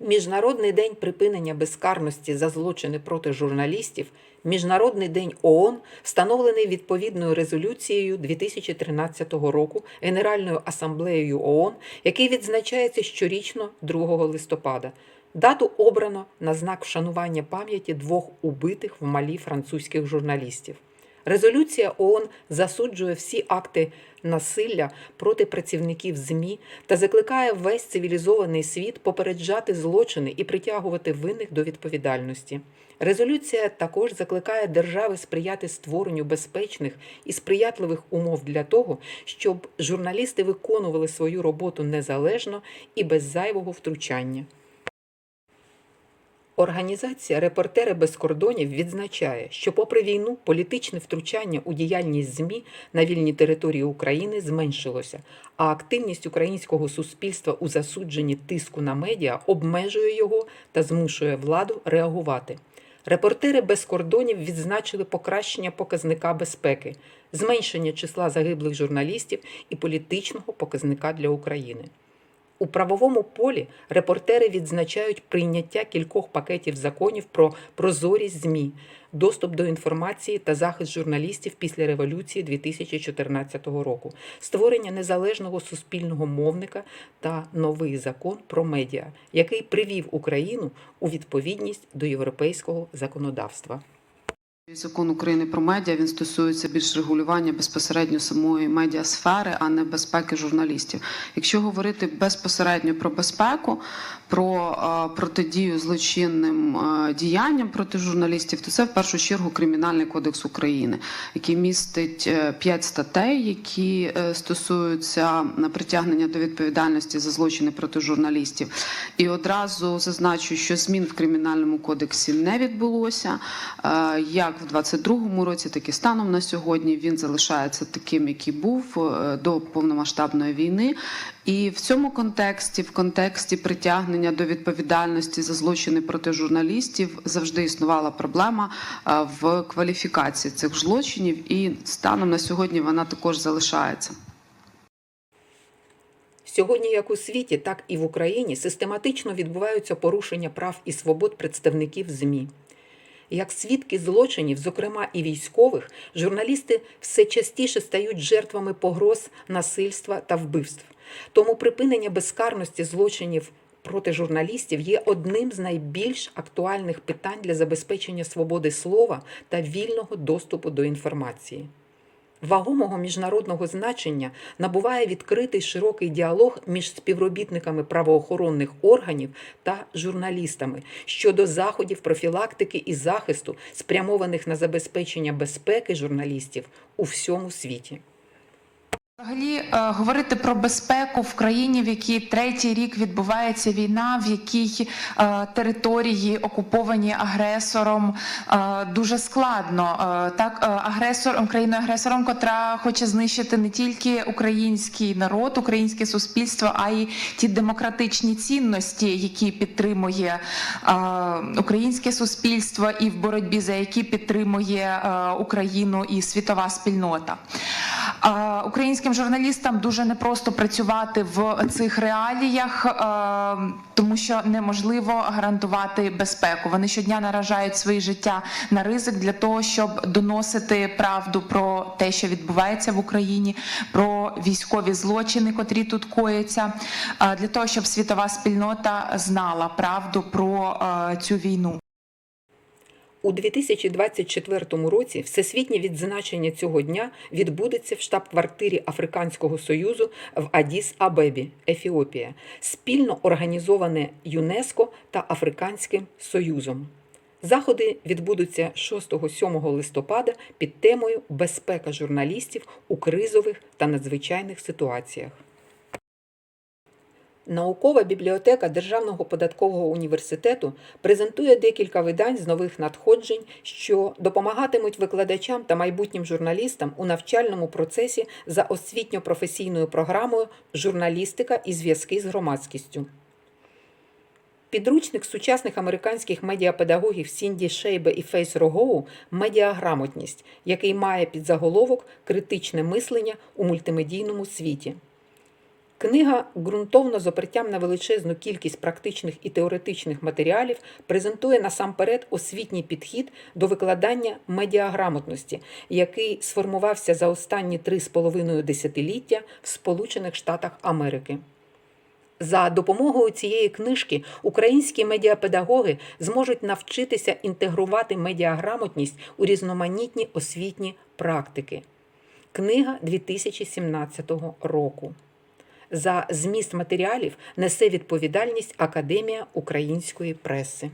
Міжнародний день припинення безкарності за злочини проти журналістів, Міжнародний день ООН, встановлений відповідною резолюцією 2013 року Генеральною асамблеєю ООН, який відзначається щорічно 2 листопада. Дату обрано на знак вшанування пам'яті двох убитих в Малі французьких журналістів. Резолюція ООН засуджує всі акти насилля проти працівників ЗМІ та закликає весь цивілізований світ попереджати злочини і притягувати винних до відповідальності. Резолюція також закликає держави сприяти створенню безпечних і сприятливих умов для того, щоб журналісти виконували свою роботу незалежно і без зайвого втручання. Організація Репортери без кордонів відзначає, що, попри війну, політичне втручання у діяльність ЗМІ на вільній території України зменшилося, а активність українського суспільства у засудженні тиску на медіа обмежує його та змушує владу реагувати. Репортери без кордонів відзначили покращення показника безпеки, зменшення числа загиблих журналістів і політичного показника для України. У правовому полі репортери відзначають прийняття кількох пакетів законів про прозорість ЗМІ, доступ до інформації та захист журналістів після революції 2014 року, створення незалежного суспільного мовника та новий закон про медіа, який привів Україну у відповідність до європейського законодавства. Закон України про медіа він стосується більш регулювання безпосередньо самої медіасфери, а не безпеки журналістів. Якщо говорити безпосередньо про безпеку, про е, протидію злочинним е, діянням проти журналістів, то це в першу чергу Кримінальний кодекс України, який містить е, п'ять статей, які стосуються притягнення до відповідальності за злочини проти журналістів. І одразу зазначу, що змін в кримінальному кодексі не відбулося. Як в 22-му році, так і станом на сьогодні він залишається таким, який був е, до повномасштабної війни. І в цьому контексті, в контексті притягнення до відповідальності за злочини проти журналістів, завжди існувала проблема е, в кваліфікації цих злочинів, і станом на сьогодні вона також залишається. Сьогодні, як у світі, так і в Україні, систематично відбуваються порушення прав і свобод представників ЗМІ. Як свідки злочинів, зокрема і військових, журналісти все частіше стають жертвами погроз, насильства та вбивств. Тому припинення безкарності злочинів проти журналістів є одним з найбільш актуальних питань для забезпечення свободи слова та вільного доступу до інформації. Вагомого міжнародного значення набуває відкритий широкий діалог між співробітниками правоохоронних органів та журналістами щодо заходів профілактики і захисту, спрямованих на забезпечення безпеки журналістів у всьому світі. Взагалі е, говорити про безпеку в країні, в якій третій рік відбувається війна, в якій е, території окуповані агресором, е, дуже складно. Так, е, агресор країною агресором, котра хоче знищити не тільки український народ, українське суспільство, а й ті демократичні цінності, які підтримує українське суспільство, і в боротьбі за які підтримує Україну і світова спільнота. Українським журналістам дуже непросто працювати в цих реаліях, е, тому що неможливо гарантувати безпеку. Вони щодня наражають свої життя на ризик для того, щоб доносити правду про те, що відбувається в Україні, про військові злочини, котрі тут кояться, е, для того, щоб світова спільнота знала правду про е, цю війну. У 2024 році всесвітнє відзначення цього дня відбудеться в штаб-квартирі Африканського Союзу в Адіс Абебі, Ефіопія, спільно організоване ЮНЕСКО та Африканським Союзом. Заходи відбудуться 6-7 листопада під темою Безпека журналістів у кризових та надзвичайних ситуаціях. Наукова бібліотека Державного податкового університету презентує декілька видань з нових надходжень, що допомагатимуть викладачам та майбутнім журналістам у навчальному процесі за освітньо-професійною програмою Журналістика і зв'язки з громадськістю. Підручник сучасних американських медіапедагогів Сінді Шейбе і Фейс Рогоу Медіаграмотність, який має під заголовок Критичне мислення у мультимедійному світі. Книга ґрунтовно з опертям на величезну кількість практичних і теоретичних матеріалів презентує насамперед освітній підхід до викладання медіаграмотності, який сформувався за останні три з половиною десятиліття в Сполучених Штатах Америки. За допомогою цієї книжки українські медіапедагоги зможуть навчитися інтегрувати медіаграмотність у різноманітні освітні практики. Книга 2017 року. За зміст матеріалів несе відповідальність Академія української преси.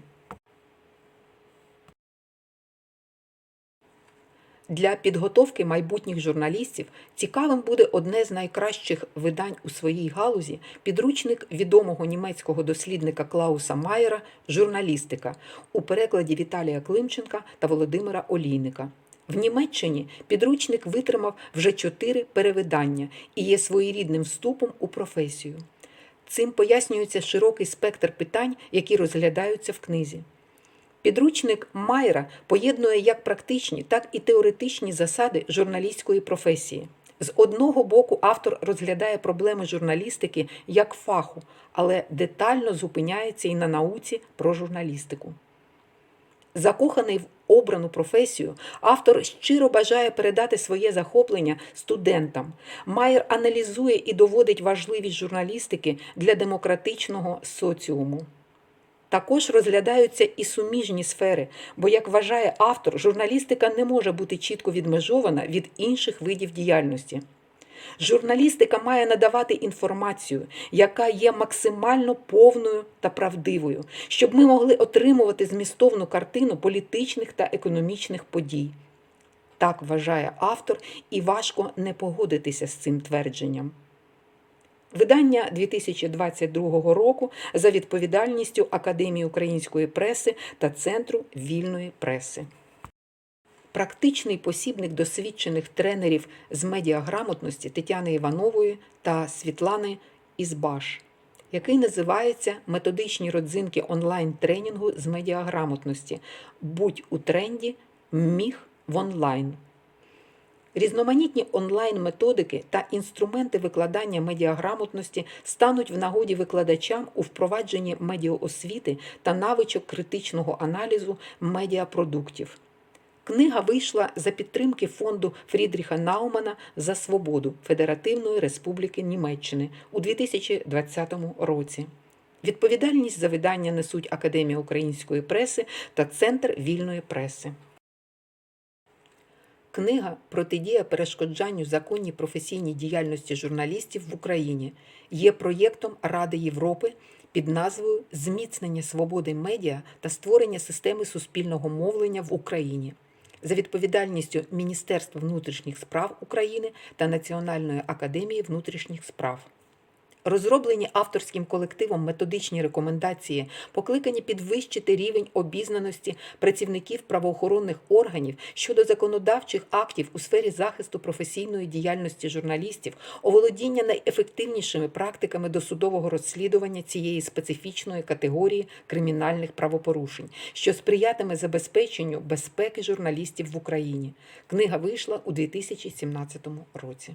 Для підготовки майбутніх журналістів цікавим буде одне з найкращих видань у своїй галузі підручник відомого німецького дослідника Клауса Майера Журналістика у перекладі Віталія Климченка та Володимира Олійника. В Німеччині підручник витримав вже чотири перевидання і є своєрідним вступом у професію. Цим пояснюється широкий спектр питань, які розглядаються в книзі. Підручник Майера поєднує як практичні, так і теоретичні засади журналістської професії. З одного боку, автор розглядає проблеми журналістики як фаху, але детально зупиняється і на науці про журналістику. Закоханий в обрану професію, автор щиро бажає передати своє захоплення студентам. Майер аналізує і доводить важливість журналістики для демократичного соціуму. Також розглядаються і суміжні сфери, бо, як вважає автор, журналістика не може бути чітко відмежована від інших видів діяльності. Журналістика має надавати інформацію, яка є максимально повною та правдивою, щоб ми могли отримувати змістовну картину політичних та економічних подій. Так вважає автор, і важко не погодитися з цим твердженням. Видання 2022 року за відповідальністю Академії української преси та Центру вільної преси. Практичний посібник досвідчених тренерів з медіаграмотності Тетяни Іванової та Світлани Ізбаш, який називається Методичні родзинки онлайн-тренінгу з медіаграмотності. Будь у тренді, міг в онлайн. Різноманітні онлайн-методики та інструменти викладання медіаграмотності стануть в нагоді викладачам у впровадженні медіаосвіти та навичок критичного аналізу медіапродуктів. Книга вийшла за підтримки фонду Фрідріха Наумана за свободу Федеративної Республіки Німеччини у 2020 році. Відповідальність за видання несуть Академія української преси та Центр вільної преси. Книга Протидія перешкоджанню законній професійній діяльності журналістів в Україні є проєктом Ради Європи під назвою Зміцнення свободи медіа та створення системи суспільного мовлення в Україні за відповідальністю Міністерства внутрішніх справ України та Національної академії внутрішніх справ. Розроблені авторським колективом методичні рекомендації покликані підвищити рівень обізнаності працівників правоохоронних органів щодо законодавчих актів у сфері захисту професійної діяльності журналістів, оволодіння найефективнішими практиками досудового розслідування цієї специфічної категорії кримінальних правопорушень, що сприятиме забезпеченню безпеки журналістів в Україні. Книга вийшла у 2017 році.